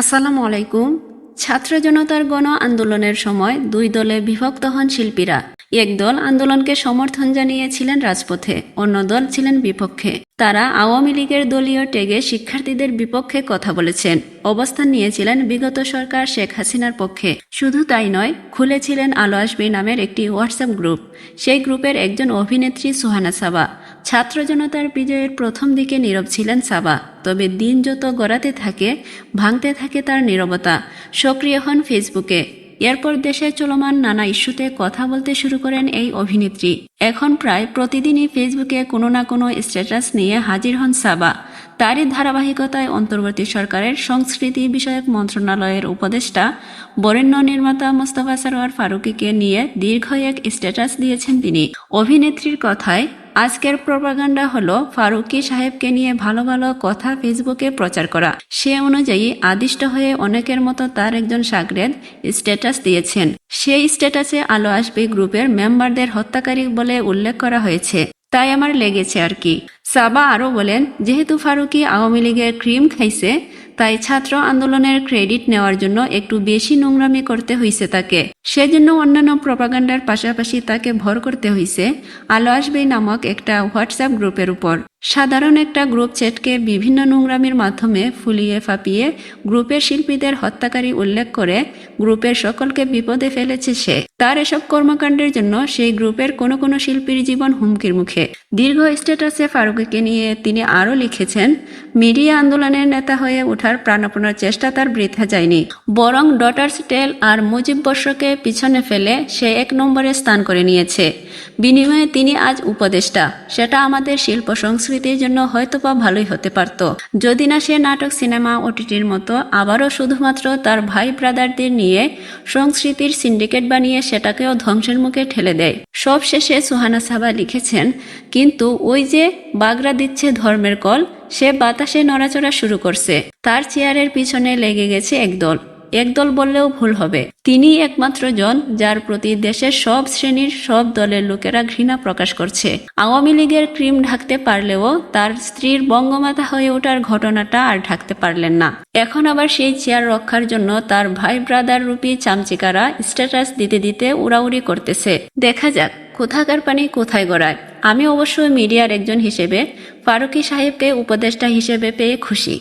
আসসালামু আলাইকুম। ছাত্র জনতার গণ আন্দোলনের সময় দুই দলে বিভক্ত হন শিল্পীরা। এক দল আন্দোলনকে সমর্থন জানিয়েছিলেন রাজপথে, অন্য দল ছিলেন বিপক্ষে। তারা আওয়ামী লীগের দলীয় টেগে শিক্ষার্থীদের বিপক্ষে কথা বলেছেন। অবস্থান নিয়েছিলেন বিগত সরকার শেখ হাসিনার পক্ষে। শুধু তাই নয়, খুলেছিলেন আলো আসবে নামের একটি হোয়াটসঅ্যাপ গ্রুপ। সেই গ্রুপের একজন অভিনেত্রী সুহানা সাবা। ছাত্র জনতার বিজয়ের প্রথম দিকে নীরব ছিলেন সাবা, তবে দিন যত গড়াতে থাকে, ভাঙতে থাকে তার নীরবতা। সক্রিয় হন ফেসবুকে। এরপর দেশে চলমান নানা ইস্যুতে কথা বলতে শুরু করেন এই অভিনেত্রী। এখন প্রায় প্রতিদিনই ফেসবুকে কোনো না কোনো স্ট্যাটাস নিয়ে হাজির হন সাবা। তারই ধারাবাহিকতায় অন্তর্বর্তী সরকারের সংস্কৃতি বিষয়ক মন্ত্রণালয়ের উপদেষ্টা বরেণ্য নির্মাতা মোস্তফা সরোয়ার ফারুকিকে নিয়ে দীর্ঘ এক স্ট্যাটাস দিয়েছেন তিনি। অভিনেত্রীর কথায় আজকের প্রপাগান্ডা হলো ফারুকি সাহেবকে নিয়ে ভালো ভালো কথা ফেসবুকে প্রচার করা। সে অনুযায়ী আদিষ্ট হয়ে অনেকের মতো তার একজন সাগরেদ স্ট্যাটাস দিয়েছেন। সেই স্ট্যাটাসে আলো আসবে গ্রুপের মেম্বারদের হত্যাকারী বলে উল্লেখ করা হয়েছে। তাই আমার লেগেছে আর কি। সাবা আরও বলেন, যেহেতু ফারুকি আওয়ামী লীগের ক্রিম খাইছে, তাই ছাত্র আন্দোলনের ক্রেডিট নেওয়ার জন্য একটু বেশি নোংরামি করতে হয়েছে তাকে। সেজন্য অন্যান্য প্রপাগান্ডার পাশাপাশি তাকে ভর করতে হয়েছে আলো আসবে নামক একটা হোয়াটসঅ্যাপ গ্রুপের উপর সাধারণ একটা গ্রুপ চ্যাটকে বিভিন্ন নোংরামির মাধ্যমে ফুলিয়ে ফাঁপিয়ে গ্রুপের শিল্পীদের হত্যাকারী উল্লেখ করে গ্রুপের সকলকে বিপদে ফেলেছে সে। তার এসব কর্মকাণ্ডের জন্য সেই গ্রুপের কোনো কোনো শিল্পীর জীবন হুমকির মুখে। দীর্ঘ স্ট্যাটাসে ফারুকিকে নিয়ে তিনি আরও লিখেছেন, মিডিয়া আন্দোলনের নেতা হয়ে ওঠার প্রাণপণের চেষ্টা তার বৃথা যায়নি। বরং ডটার্স টেল আর মুজিব বর্ষকে পিছনে ফেলে সে এক নম্বরে স্থান করে নিয়েছে। বিনিময়ে তিনি আজ উপদেষ্টা। সেটা আমাদের শিল্প সংস্কৃতির জন্য হয়তোবা ভালোই হতে পারত। যদি না সে নাটক সিনেমা, ওটিটির মতো, আবারও শুধুমাত্র তার ভাই ব্রাদারদের নিয়ে সংস্কৃতির সিন্ডিকেট বানিয়ে সেটাকেও ধ্বংসের মুখে ঠেলে দেয়। সব শেষে সুহানা সাবা লিখেছেন, কিন্তু ওই যে বাগড়া দিচ্ছে ধর্মের কল, সে বাতাসে নড়াচড়া শুরু করছে। তার চেয়ারের পিছনে লেগে গেছে একদল। একদল বললেও ভুল হবে। তিনি একমাত্র জন যার প্রতি দেশের সব শ্রেণির সব দলের লোকেরা ঘৃণা প্রকাশ করছে। আওয়ামী লীগের ক্রিম ঢাকতে পারলেও তার স্ত্রীর বঙ্গমাতা হয়ে ওঠার ঘটনাটা আর ঢাকতে পারলেন না। এখন আবার সেই চেয়ার রক্ষার জন্য তার ভাই ব্রাদার রূপী চামচিকারা স্ট্যাটাস দিতে দিতে উড়াউড়ি করতেছে। দেখা যাক, কোথাকার পানি কোথায় গড়ায়। আমি অবশ্যই মিডিয়ার একজন হিসেবে, ফারুকি সাহেবকে উপদেষ্টা হিসেবে পেয়ে খুশি।